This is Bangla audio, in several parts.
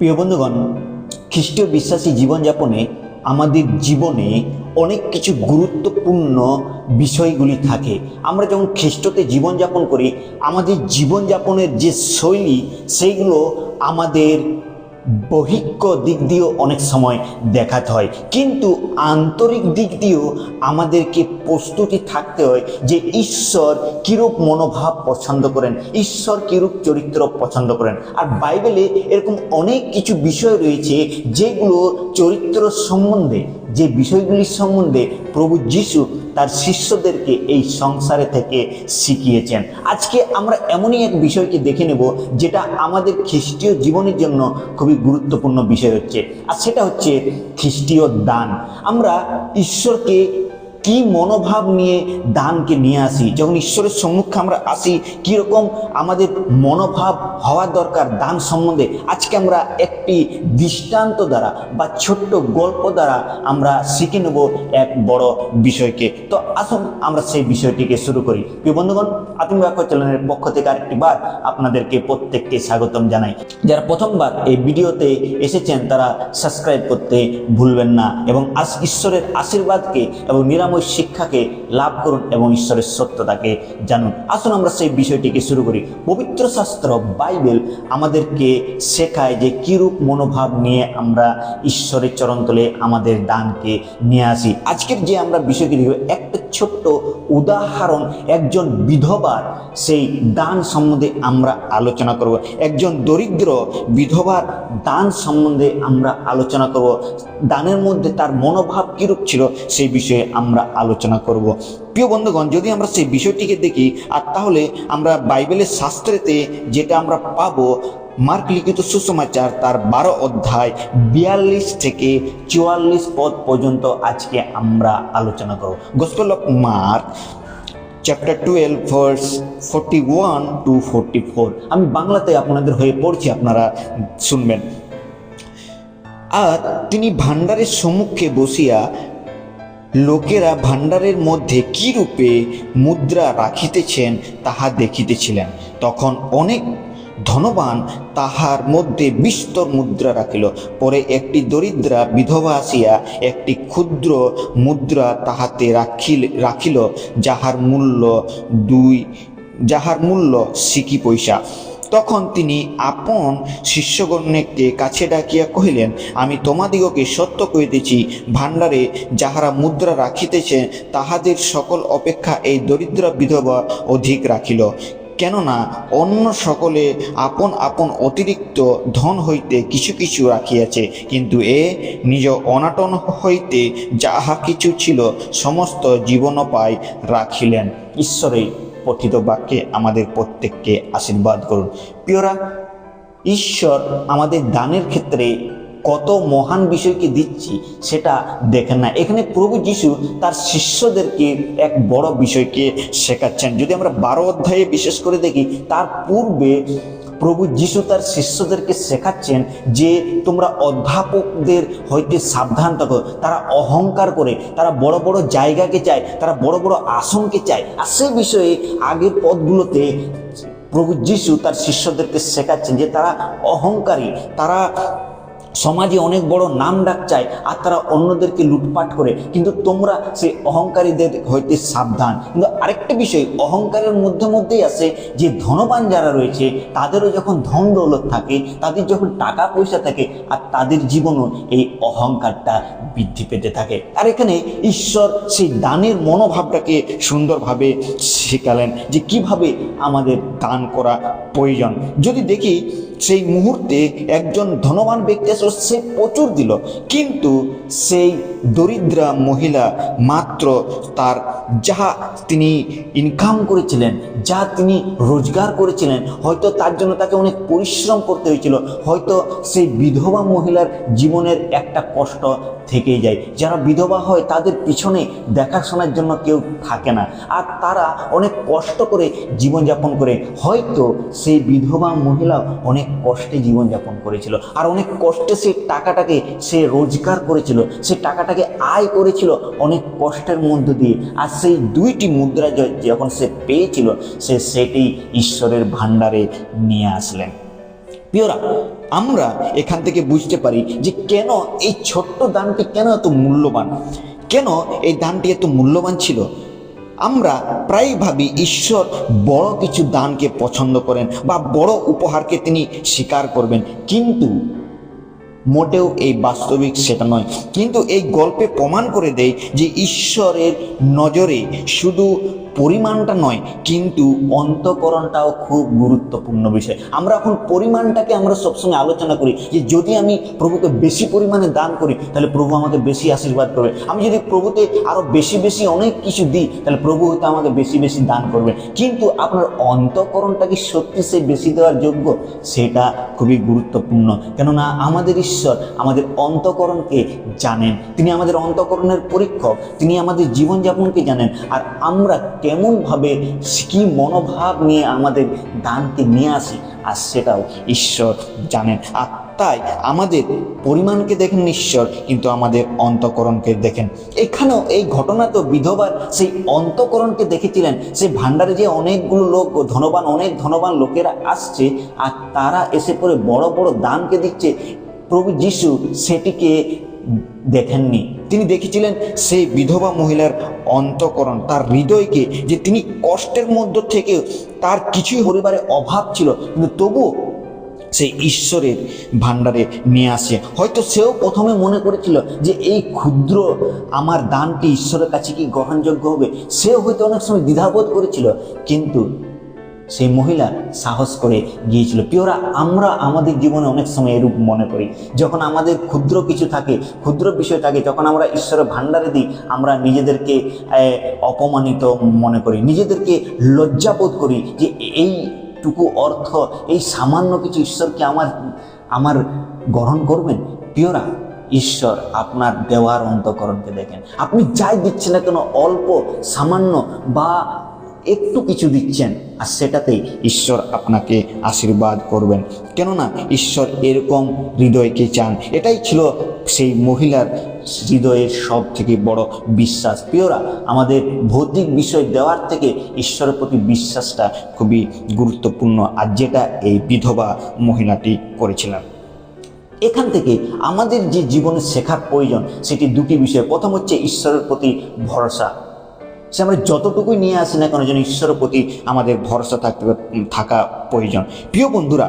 প্রিয় বন্ধুগণ, খ্রিস্টীয় বিশ্বাসী জীবনযাপনে আমাদের জীবনে অনেক কিছু গুরুত্বপূর্ণ বিষয়গুলি থাকে। আমরা যখন খ্রিস্টতে জীবনযাপন করি, আমাদের জীবনযাপনের যে শৈলী, সেইগুলো আমাদের বহিক্য দিক দিয়েও অনেক সময় দেখাতে হয়। কিন্তু আন্তরিক দিক দিয়েও আমাদেরকে প্রস্তুতি থাকতে হয় যে ঈশ্বর কিরূপ মনোভাব পছন্দ করেন, ঈশ্বর কিরূপ চরিত্র পছন্দ করেন। আর বাইবেলে এরকম অনেক কিছু বিষয় রয়েছে যেগুলো চরিত্র সম্বন্ধে, যে বিষয়গুলির সম্বন্ধে প্রভু যিশু তার শিষ্যদেরকে এই সংসারে থেকে শিখিয়েছেন। আজকে আমরা এমনই এক বিষয়কে দেখে নেব, যেটা আমাদের খ্রিস্টীয় জীবনের জন্য খুবই গুরুত্বপূর্ণ বিষয় হচ্ছে, আর সেটা হচ্ছে খ্রিস্টীয় দান। আমরা ঈশ্বরকে কি মনোভাব নিয়ে দানকে নিয়ে আসি? যখন ঈশ্বরের সম্মুখে আমরা আসি, কীরকম আমাদের মনোভাব হওয়া দরকার দান সম্বন্ধে? আজকে আমরা একটি দৃষ্টান্ত দ্বারা বা ছোট্ট গল্প দ্বারা আমরা শিখে নেব এক বড় বিষয়কে। তো আসুন আমরা সেই বিষয়টিকে শুরু করি। প্রিয় বন্ধুগণ আত্মীয় চ্যানেলের পক্ষ থেকে আরেকটি বার আপনাদেরকে প্রত্যেককে স্বাগতম জানাই। যারা প্রথমবার এই ভিডিওতে এসেছেন, তারা সাবস্ক্রাইব করতে ভুলবেন না এবং ঈশ্বরের আশীর্বাদকে এবং নিরাময় শিক্ষাকে লাভ করুন এবং ঈশ্বরের সত্যতাকে জানুন। আসুন আমরা সেই বিষয়টিকে শুরু করি। পবিত্র শাস্ত্র, বাইবেল আমাদেরকে শেখায় যে কিরূপ মনোভাব নিয়ে আমরা ঈশ্বরের চরণতলে আমাদের দানকে নিয়ে আসি। আজকের যে আমরা বিষয়টি দেখব, একটা ছোট্ট উদাহরণ, একজন বিধবার সেই দান সম্বন্ধে আমরা আলোচনা করব। একজন দরিদ্র বিধবার দান সম্বন্ধে আমরা আলোচনা করব। দানের মধ্যে তার মনোভাব কিরূপ ছিল, সেই বিষয়ে আমরা আলোচনা করব। প্রিয় বন্ধুগণ, যদি আমরা সেই বিষয়টিকে দেখি, আর তাহলে আমরা বাইবেলের শাস্ত্রেতে যেটা আমরা পাবো, মার্ক লিখিত সুসমাচার তার বারো অধ্যায় বিয়াল্লিশ থেকে চুয়াল্লিশ পদ পর্যন্ত আজকে আমরা আলোচনা করব। Gospel of Mark chapter twelve verse forty one to forty four আমি বাংলাতে আপনাদের হয়ে পড়ছি, আপনারা শুনবেন। আর তিনি ভাণ্ডারের সম্মুখে বসিয়া লোকেরা ভাণ্ডারের মধ্যে কি রূপে মুদ্রা রাখিতেছেন তাহা দেখিতেছিলেন। তখন অনেক ধনবান তাহার মধ্যে বিস্তর মুদ্রা রাখিল। পরে একটি দরিদ্রা বিধবা আসিয়া একটি ক্ষুদ্র মুদ্রা তাহাতে রাখিল রাখিল, যাহার মূল্য দুই যাহার মূল্য সিকি পয়সা। তখন তিনি আপন শিষ্যগণকে কাছে ডাকিয়া কহিলেন, আমি তোমাদিগকে সত্য কহিতেছি, ভাণ্ডারে যাহারা মুদ্রা রাখিতেছে, তাহাদের সকল অপেক্ষা এই দরিদ্র বিধবা অধিক রাখিল। কেননা অন্য সকলে আপন আপন অতিরিক্ত ধন হইতে কিছু কিছু রাখিয়াছে, কিন্তু এ নিজ অনাটন হইতে যাহা কিছু ছিল, সমস্ত জীবনোপায় রাখিলেন। ঈশ্বরে পঠিত বাক্যে আমাদের প্রত্যেককে আশীর্বাদ করুন। প্রিয়রা, ঈশ্বর আমাদের দানের ক্ষেত্রে কত মহান বিষয়কে দিচ্ছি সেটা দেখেন না। এখানে প্রভু যিশু তার শিষ্যদেরকে এক বড় বিষয়কে শেখাচ্ছেন। যদি আমরা বারো অধ্যায়ে বিশেষ করে দেখি, তার পূর্বে প্রভু যিশু তার শিষ্যদেরকে শেখাচ্ছেন যে তোমরা অধ্যাপকদের হইতে সাবধান থাকো। তারা অহংকার করে, তারা বড় বড় জায়গাকে চায়, তারা বড় বড় আসনকে চায়। আর সে বিষয়ে আগের পদগুলোতে প্রভু যিশু তার শিষ্যদেরকে শেখাচ্ছেন যে তারা অহংকারী, তারা সমাজে অনেক বড় নাম ডাক চায় আর তারা অন্যদেরকে লুটপাট করে। কিন্তু তোমরা সেই অহংকারীদের হইতে সাবধান। কিন্তু আরেকটা বিষয়, অহংকারের মধ্যে মধ্যেই আছে যে ধনবান যারা রয়েছে, তাদেরও যখন ধন দৌলত থাকে, তাদের যখন টাকা পয়সা থাকে, আর তাদের জীবনও এই অহংকারটা বৃদ্ধি পেতে থাকে। আর এখানে ঈশ্বর সেই দানের মনোভাবটাকে সুন্দরভাবে শেখালেন যে কীভাবে আমাদের দান করা প্রয়োজন। যদি দেখি সেই মুহূর্তে একজন ধনবান ব্যক্তি আসলো, সে প্রচুর দিল। কিন্তু সেই দরিদ্রা মহিলা মাত্র তার যাহা তিনি ইনকাম করেছিলেন, যা তিনি রোজগার করেছিলেন, হয়তো তার জন্য তাকে অনেক পরিশ্রম করতে হয়েছিল, হয়তো সেই বিধবা মহিলার জীবনের একটা কষ্ট থেকেই যায়। যারা বিধবা হয়, তাদের পিছনে দেখাশোনার জন্য কেউ থাকে না। আর তারা অনেক কষ্ট করে জীবনযাপন করে। হয়তো সেই বিধবা মহিলা অনেক কষ্টে জীবনযাপন করেছিল। আর অনেক কষ্টে সেই টাকাটাকে সে রোজগার করেছিল। সে টাকাটাকে আয় করেছিল অনেক কষ্টের মধ্য দিয়ে। আর সেই দুইটি মুদ্রা যখন সে পেয়েছিল, সে সেটি ঈশ্বরের ভাণ্ডারে নিয়ে আসলেন। প্রিয়রা আমরা এখান থেকে বুঝতে পারি যে কেন এই ছোট্ট দানটি কেন এত মূল্যবান? কেন এই দানটি এত মূল্যবান ছিল? আমরা প্রায় ভাবি, ঈশ্বর বড় কিছু দানকে পছন্দ করেন বা বড় উপহারকে তিনি স্বীকার করবেন। কিন্তু মোটেও এই বাস্তবিক সেটা নয়। কিন্তু এই গল্পে প্রমাণ করে দেয় যে ঈশ্বরের নজরে শুধু পরিমাণটা নয়, কিন্তু অন্তকরণটাও খুব গুরুত্বপূর্ণ বিষয়। আমরা এখন পরিমাণটাকে আমরা সবসময় আলোচনা করি যে যদি আমি প্রভুকে বেশি পরিমাণে দান করি, তাহলে প্রভু আমাকে বেশি আশীর্বাদ করবে। আমি যদি প্রভুতে আরও বেশি বেশি অনেক কিছু দিই, তাহলে প্রভু হয়তো আমাকে বেশি বেশি দান করবে। কিন্তু আপনার অন্তকরণটা কি সত্যি সে বেশি দেওয়ার যোগ্য? সেটা খুবই গুরুত্বপূর্ণ। কেননা আমাদের ঈশ্বর আমাদের অন্তকরণকে জানেন। তিনি আমাদের অন্তকরণের পরীক্ষক। তিনি আমাদের জীবনযাপনকে জানেন। আর আমরা কেমনভাবে কি মনোভাব নিয়ে আমাদের দানকে নিয়ে আসি, আর সেটাও ঈশ্বর জানেন। আর তাই আমাদের পরিমাণকে দেখেন ঈশ্বর, কিন্তু আমাদের অন্তকরণকে দেখেন। এখানেও এই ঘটনা তো বিধবার সেই অন্তকরণকে দেখেছিলেন। সেই ভাণ্ডারে যে অনেকগুলো লোক, ধনবান, অনেক ধনবান লোকেরা আসছে, আর তারা এসে পরে বড় বড় দানকে দিচ্ছে। প্রভু যিশু সেটিকে দেখেননি। তিনি দেখেছিলেন সেই বিধবা মহিলার অন্তকরণ, তার হৃদয়কে, যে তিনি কষ্টের মধ্য থেকে তার কিছুই পরিবারে অভাব ছিল, কিন্তু তবুও সেই ঈশ্বরের ভাণ্ডারে নিয়ে আসে। হয়তো সেও প্রথমে মনে করেছিল যে এই ক্ষুদ্র আমার দানটি ঈশ্বরের কাছে কি গ্রহণযোগ্য হবে? সেও হয়তো অনেক সময় দ্বিধাবোধ করেছিল, কিন্তু সেই মহিলা সাহস করে গিয়েছিল। পিওরা, আমরা আমাদের জীবনে অনেক সময় এরূপ মনে করি। যখন আমাদের ক্ষুদ্র কিছু থাকে, ক্ষুদ্র বিষয় থাকে, যখন আমরা ঈশ্বরের ভাণ্ডারে দিই, আমরা নিজেদেরকে অপমানিত মনে করি। নিজেদেরকে লজ্জাবোধ করি যে এইটুকু অর্থ, এই সামান্য কিছু ঈশ্বরকে আমার আমার গ্রহণ করবেন। পিওরা, ঈশ্বর আপনার দেওয়ার অন্তকরণকে দেখেন। আপনি যাই দিচ্ছেন না কেন, অল্প, সামান্য বা একটু কিছু দিচ্ছেন, আর সেটাতেই ঈশ্বর আপনাকে আশীর্বাদ করবেন। কেননা ঈশ্বর এরকম হৃদয়কে চান, এটাই ছিল সেই মহিলার হৃদয়ের সব থেকে বড় বিশ্বাস। প্রিয়রা, আমাদের ভৌতিক বিষয় দেওয়ার থেকে ঈশ্বরের প্রতি বিশ্বাসটা খুবই গুরুত্বপূর্ণ, আর যেটা এই বিধবা মহিলাটি করেছিলেন। এখান থেকে আমাদের যে জীবনে শেখার প্রয়োজন, সেটি দুটি বিষয়। প্রথম হচ্ছে ঈশ্বরের প্রতি ভরসা। সে আমরা যতটুকুই নিয়ে আসি না কেন যেন ঈশ্বরের প্রতি আমাদের ভরসা থাকতে থাকা প্রয়োজন। প্রিয় বন্ধুরা,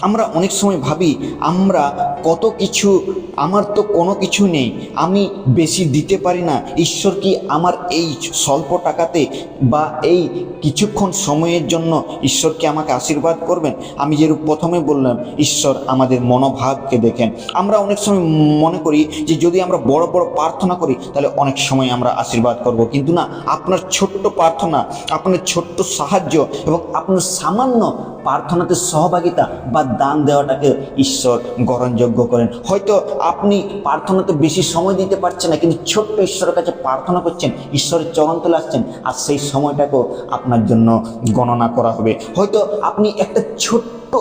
আমরা অনেক সময় ভাবি, আমরা কত কিছু, আমার তো কোনো কিছু নেই, আমি বেশি দিতে পারি না, ঈশ্বর কি আমার এই স্বল্প টাকাতে বা এই কিছুক্ষণ সময়ের জন্য ঈশ্বর কি আমাকে আশীর্বাদ করবেন? আমি যেরূপ প্রথমে বললাম, ঈশ্বর আমাদের মনোভাবকে দেখেন। আমরা অনেক সময় মনে করি যে যদি আমরা বড় বড় প্রার্থনা করি, তাহলে অনেক সময় আমরা আশীর্বাদ করব। কিন্তু না আপনার ছোট্ট প্রার্থনা, আপনার ছোট্ট সাহায্য এবং আপনার সামান্য প্রার্থনাতে সহভাগিতা বা দান দেওয়াটাকে ঈশ্বর গ্রহণযোগ্য করেন। হয়তো আপনি প্রার্থনাতে বেশি সময় দিতে পারছেন না, কিন্তু ছোট্ট ঈশ্বরের কাছে প্রার্থনা করছেন, ঈশ্বরের চরণ তলে আসছেন, আর সেই সময়টাকেও আপনার জন্য গণনা করা হবে। হয়তো আপনি একটা ছোট্ট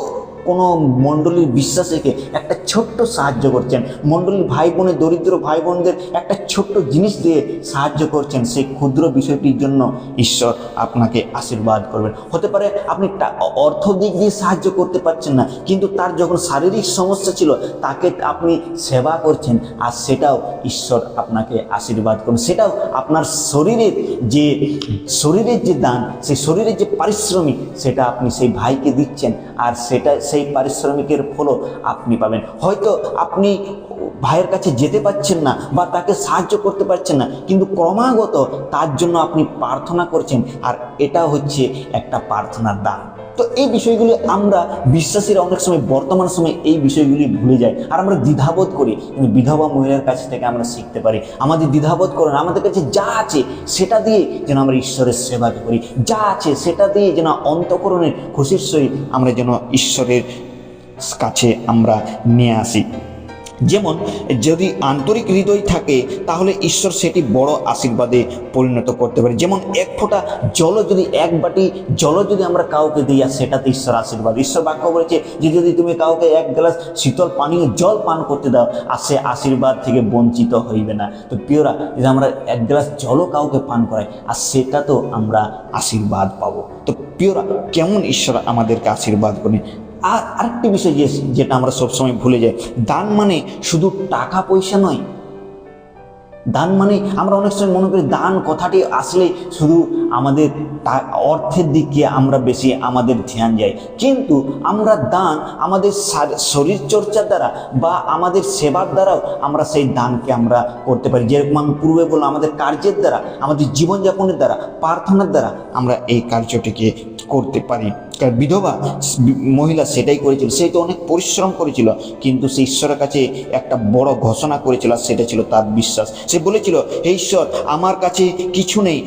কোনো মণ্ডলীর বিশ্বাসীকে একটা ছোট্ট সাহায্য করছেন। মণ্ডলীর ভাই বোনের দরিদ্র ভাই বোনদের একটা ছোট্ট জিনিস দিয়ে সাহায্য করছেন সেই ক্ষুদ্র বিষয়টির জন্য ঈশ্বর আপনাকে আশীর্বাদ করবেন। হতে পারে আপনি অর্থ দিক দিয়ে সাহায্য করতে পারছেন না, কিন্তু তার যখন শারীরিক সমস্যা ছিল, তাকে আপনি সেবা করছেন আর সেটাও ঈশ্বর আপনাকে আশীর্বাদ করুন সেটাও আপনার শরীরের যে শরীরের যে দান, সেই শরীরের যে পারিশ্রমিক, সেটা আপনি সেই ভাইকে দিচ্ছেন আর সেটা সেই পারিশ্রমিকের ফলও আপনি পাবেন। হয়তো আপনি ভাইয়ের কাছে যেতে পারছেন না বা তাকে সাহায্য করতে পারছেন না, কিন্তু ক্রমাগত তার জন্য আপনি প্রার্থনা করছেন, আর এটা হচ্ছে একটা প্রার্থনার দান। তো এই বিষয়গুলি আমরা বিশ্বাসীরা অনেক সময় বর্তমান সময়ে এই বিষয়গুলি ভুলে যাই আর আমরা দ্বিধাবোধ করি কিন্তু বিধবা মহিলার কাছ থেকে আমরা শিখতে পারি। আমাদের দ্বিধাবোধ করেন, আমাদের কাছে যা আছে সেটা দিয়ে যেন আমরা ঈশ্বরের সেবা করি। যা আছে সেটা দিয়ে যেন অন্তকরণের খুশির সহিত আমরা যেন ঈশ্বরের কাছে আমরা নিয়ে আসি। যেমন, যদি আন্তরিক হৃদয় থাকে, তাহলে ঈশ্বর সেটি বড় আশীর্বাদে পরিণত করতে পারে। যেমন, এক ফোঁটা জল যদি এক বাটি জল যদি আমরা কাউকে দিই, আর সেটাতে ঈশ্বর আশীর্বাদ। ঈশ্বর বাক্য বলেছে যে, যদি তুমি কাউকে এক গ্লাস শীতল পানীয় জল পান করতে দাও, আর সে আশীর্বাদ থেকে বঞ্চিত হইবে না। তো প্রিয়রা, যদি আমরা এক গ্লাস জলও কাউকে পান করাই, আর সেটাতেও আমরা আশীর্বাদ পাবো। তো প্রিয়রা, কেমন ঈশ্বর আমাদেরকে আশীর্বাদ করেন আর আরেকটি বিষয় যে যেটা আমরা সবসময় ভুলে যাই, দান মানে শুধু টাকা পয়সা নয়। দান মানে আমরা অনেক সময় মনে করি দান কথাটি আসলে শুধু আমাদের অর্থের দিকে আমরা বেশি আমাদের ধ্যান যাই কিন্তু আমরা দান আমাদের শরীর চর্চার দ্বারা বা আমাদের সেবার দ্বারাও আমরা সেই দানকে আমরা করতে পারি। যেরকম আমি পূর্বে বললাম, আমাদের কার্যের দ্বারা, আমাদের জীবনযাপনের দ্বারা, প্রার্থনার দ্বারা আমরা এই কার্যটিকে করতে পারি। কারণ বিধবা, মহিলা সেটাই করেছিল। সে তো অনেক পরিশ্রম করেছিল, কিন্তু সে ঈশ্বরের কাছে একটা বড় ঘোষণা করেছিল, আর সেটা ছিল তার বিশ্বাস। সে বলেছিল, হে ঈশ্বর, আমার কাছে কিছু নেই।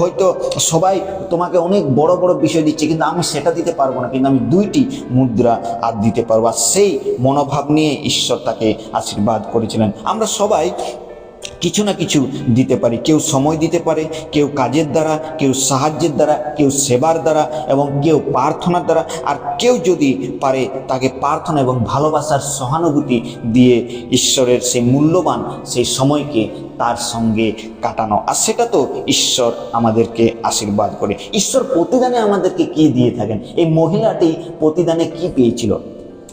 হয়তো সবাই তোমাকে অনেক বড় বড় বিষয় দিচ্ছে, কিন্তু আমি সেটা দিতে পারব না, কিন্তু আমি দুইটি মুদ্রা আর দিতে পারব। আর সেই মনোভাব নিয়ে ঈশ্বর তাকে আশীর্বাদ করেছিলেন। আমরা সবাই কিছু না কিছু দিতে পারি। কেউ সময় দিতে পারে, কেউ কাজের দ্বারা, কেউ সাহায্যের দ্বারা, কেউ সেবার দ্বারা এবং কেউ প্রার্থনার দ্বারা। আর কেউ যদি পারে, তাকে প্রার্থনা এবং ভালোবাসার সহানুভূতি দিয়ে ঈশ্বরের সেই মূল্যবান সেই সময়কে তার সঙ্গে কাটানো। আর সেটা তো ঈশ্বর আমাদেরকে আশীর্বাদ করে। ঈশ্বর প্রতিদানে আমাদেরকে কি দিয়ে থাকেন? এই মহিলাটি প্রতিদানে কি পেয়েছিল?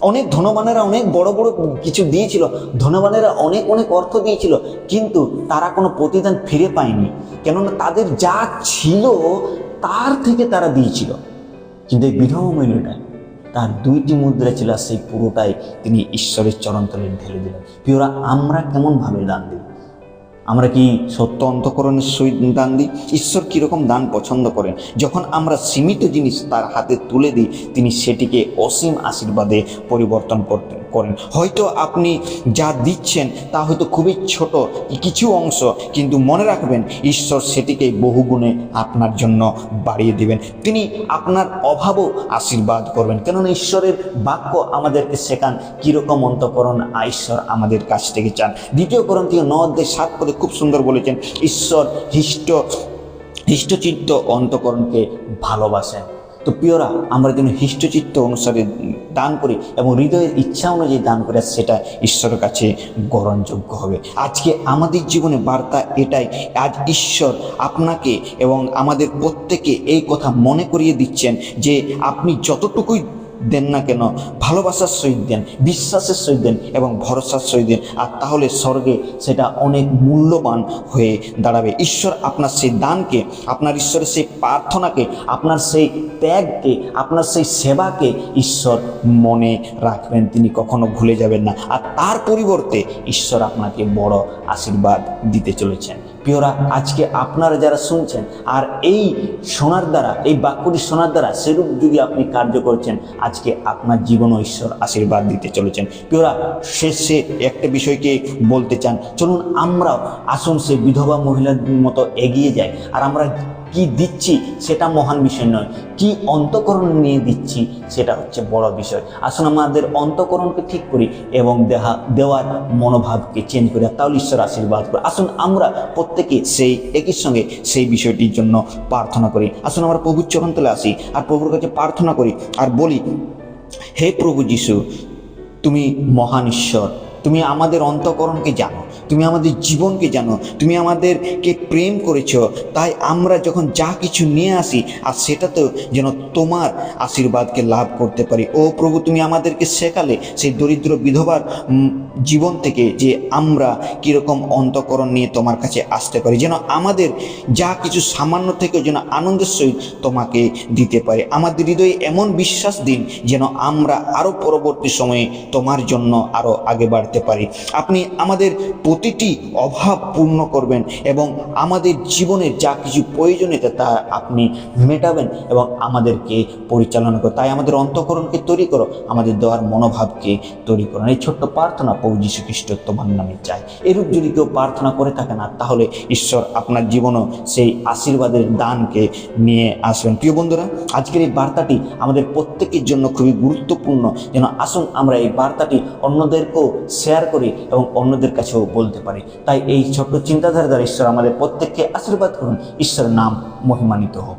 অনেক ধনবানেরা অনেক বড় বড় কিছু দিয়েছিল, ধনবানেরা অনেক অনেক অর্থ দিয়েছিল, কিন্তু তারা কোনো প্রতিদান ফিরে পায়নি। কেননা তাদের যা ছিল তার থেকে তারা দিয়েছিল। কিন্তু এই বিধবা মহিলাটা, তার দুইটি মুদ্রা ছিল সেই পুরোটাই তিনি ঈশ্বরের চরণতলে ঢেলে দিলেন। প্রিয়রা আমরা কেমনভাবে দান দিই আমরা কি সত্য অন্তকরণের সহিত দান দিই? ঈশ্বর কীরকম দান পছন্দ করেন? যখন আমরা সীমিত জিনিস তার হাতে তুলে দিই, তিনি সেটিকে অসীম আশীর্বাদে পরিবর্তন করতে করেন। হয়তো আপনি যা দিচ্ছেন তা হয়তো খুবই ছোট, কিছু অংশ, কিন্তু মনে রাখবেন ঈশ্বর সেটিকে বহুগুণে আপনার জন্য বাড়িয়ে দিবেন। তিনি আপনার অভাবও আশীর্বাদ করবেন। কেননা ঈশ্বরের বাক্য আমাদেরকে শেখান কীরকম অন্তকরণ ঈশ্বর আমাদের কাছ থেকে চান। দ্বিতীয় করন্তীয় ন অধ্যায় সাত পদে খুব সুন্দর বলেছেন, ঈশ্বর হিষ্ট, হিষ্টচিত্ত অন্তকরণকে ভালোবাসেন। তো প্রিয়রা, আমরা যেন হিষ্টচিত্ত অনুসারে দান করি এবং হৃদয়ের ইচ্ছা অনুযায়ী দান করে সেটা ঈশ্বরের কাছে গ্রহণযোগ্য হবে। আজকে আমাদের জীবনে বার্তা এটাই, আজ ঈশ্বর আপনাকে এবং আমাদের প্রত্যেকে এই কথা মনে করিয়ে দিচ্ছেন যে আপনি যতটুকুই দেন না কেন, ভালোবাসার সহিত দেন, বিশ্বাসের সহিত দেন এবং ভরসার সহিত দেন। আর তাহলে স্বর্গে সেটা অনেক মূল্যবান হয়ে দাঁড়াবে। ঈশ্বর আপনার সেই দানকে, আপনার ঈশ্বরের সেই প্রার্থনাকে, আপনার সেই ত্যাগকে, আপনার সেই সেবাকে ঈশ্বর মনে রাখবেন। তিনি কখনো ভুলে যাবেন না। আর তার পরিবর্তে ঈশ্বর আপনাকে বড় আশীর্বাদ দিতে চলেছেন। প্রিয়রা, আজকে আপনারা যারা শুনছেন, আর এই শোনার দ্বারা, এই বাক্যটি শোনার দ্বারা সেরূপ যদি আপনি কার্য করছেন, আজকে আপনার জীবন ঈশ্বর আশীর্বাদ দিতে চলেছেন। প্রিয়রা, শেষে একটা বিষয়কে বলতে চান। চলুন আমরাও আসুন সে বিধবা মহিলার মতো এগিয়ে যাই, আর আমরা কি দিচ্ছি সেটা মহান বিষয় নয়। কি অন্তকরণ নিয়ে দিচ্ছি সেটা হচ্ছে বড় বিষয়। আসুন আমাদের অন্তকরণকে ঠিক করি এবং দেহা, দেওয়ার মনোভাবকে চেঞ্জ করি। তাহলে ঈশ্বর আশীর্বাদ করে আসুন আমরা প্রত্যেকে সেই একই সঙ্গে সেই বিষয়টির জন্য প্রার্থনা করি। আসুন আমরা প্রভুর চরণ তলে আসি আর প্রভুর কাছে প্রার্থনা করি আর বলি, হে প্রভু যিশু, তুমি মহান ঈশ্বর তুমি আমাদের অন্তকরণকে জানো, তুমি আমাদের জীবনকে জানো, তুমি আমাদেরকে প্রেম করেছ, তাই আমরা যখন যা কিছু নিয়ে আসি, আর সেটাতেও যেন তোমার আশীর্বাদকে লাভ করতে পারি। ও প্রভু, তুমি আমাদেরকে শেখালে সেই দরিদ্র বিধবার জীবন থেকে যে আমরা কীরকম অন্তকরণ নিয়ে তোমার কাছে আসতে পারি, যেন আমাদের যা কিছু সামান্য থেকে যেন আনন্দের সহিত তোমাকে দিতে পারে। আমাদের হৃদয়ে এমন বিশ্বাস দিন, যেন আমরা আরও পরবর্তী সময়ে তোমার জন্য আরও আগে বাড়তে পারি। আপনি আমাদের প্রতিটি অভাব পূর্ণ করবেন এবং আমাদের জীবনের যা কিছু প্রয়োজনীয়তা তা আপনি মেটাবেন এবং আমাদেরকে পরিচালনা করো তাই আমাদের অন্তঃকরণকে তৈরি করো, আমাদের দেওয়ার মনোভাবকে তৈরি করো। এই ছোট্ট প্রার্থনা প্রভু যীশু খ্রিস্ট তোমার নামে চাই। এরূপ যদি কেউ প্রার্থনা করে থাকে না, তাহলে ঈশ্বর আপনার জীবনও সেই আশীর্বাদের দানকে নিয়ে আসবেন। প্রিয় বন্ধুরা, আজকের এই বার্তাটি আমাদের প্রত্যেকের জন্য খুবই গুরুত্বপূর্ণ। যেন আসুন আমরা এই বার্তাটি অন্যদেরকেও শেয়ার করি এবং অন্যদের কাছেও বলতে পারি। তাই এই ছোট্ট চিন্তাধারা দ্বারা ঈশ্বর আমাদের প্রত্যেককে আশীর্বাদ করুন। ঈশ্বরের নাম মহিমান্বিত হোক।